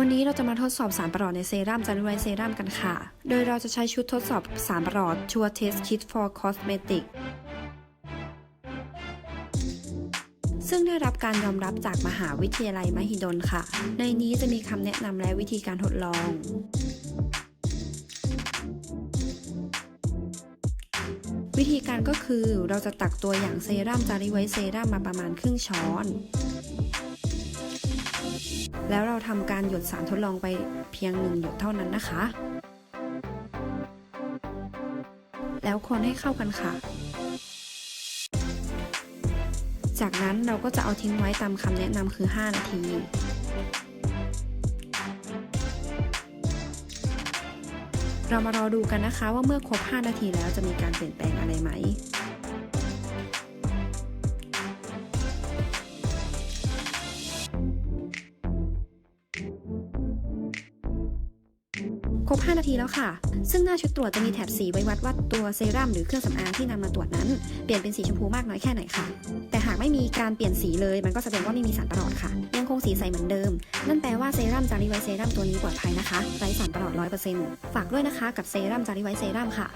วันนี้เราจะมาทดสอบสารประหลอดในเซรั่มจารุไรเซรั่มกันค่ะ โดยเราจะใช้ชุดทดสอบสารประหลอดชัวเทสคิด for cosmetic ซึ่งได้รับการยอมรับจากมหาวิทยาลัยมหิดลค่ะ ในนี้จะมีคำแนะนำและวิธีการทดลอง วิธีการก็คือเราจะตักตัวอย่างเซรั่มจาริไวเซรั่มมาประมาณครึ่งช้อน แล้วเราทำการหยดสารทดลองไปเพียงหนึ่งหยดเท่านั้นนะคะ แล้วคนให้เข้ากันค่ะ จากนั้นเราก็จะเอาทิ้งไว้ตามคำแนะนำคือ 5 นาทีเรามารอดูกันนะคะว่าเมื่อครบ 5 นาทีแล้วจะมีการเปลี่ยนแปลงอะไรไหม ครบ 5 นาทีแล้วค่ะ ซึ่งหน้าชุดตรวจจะมีแถบสีไว้วัดว่าตัวเซรั่มหรือเครื่องสำอางที่นำมาตรวจนั้น เปลี่ยนเป็นสีชมพูมากน้อยแค่ไหนค่ะ แต่หากไม่มีการเปลี่ยนสีเลยมันก็แสดงว่าไม่มีสารประหลอดค่ะ ยังคงสีใสเหมือนเดิม นั่นแปลว่าเซรั่มจาริไวเซรั่มตัวนี้ปลอดภัยนะคะไร้สารประหลอด100%ฝากด้วยนะคะกับเซรั่มจาริไวเซรั่มค่ะ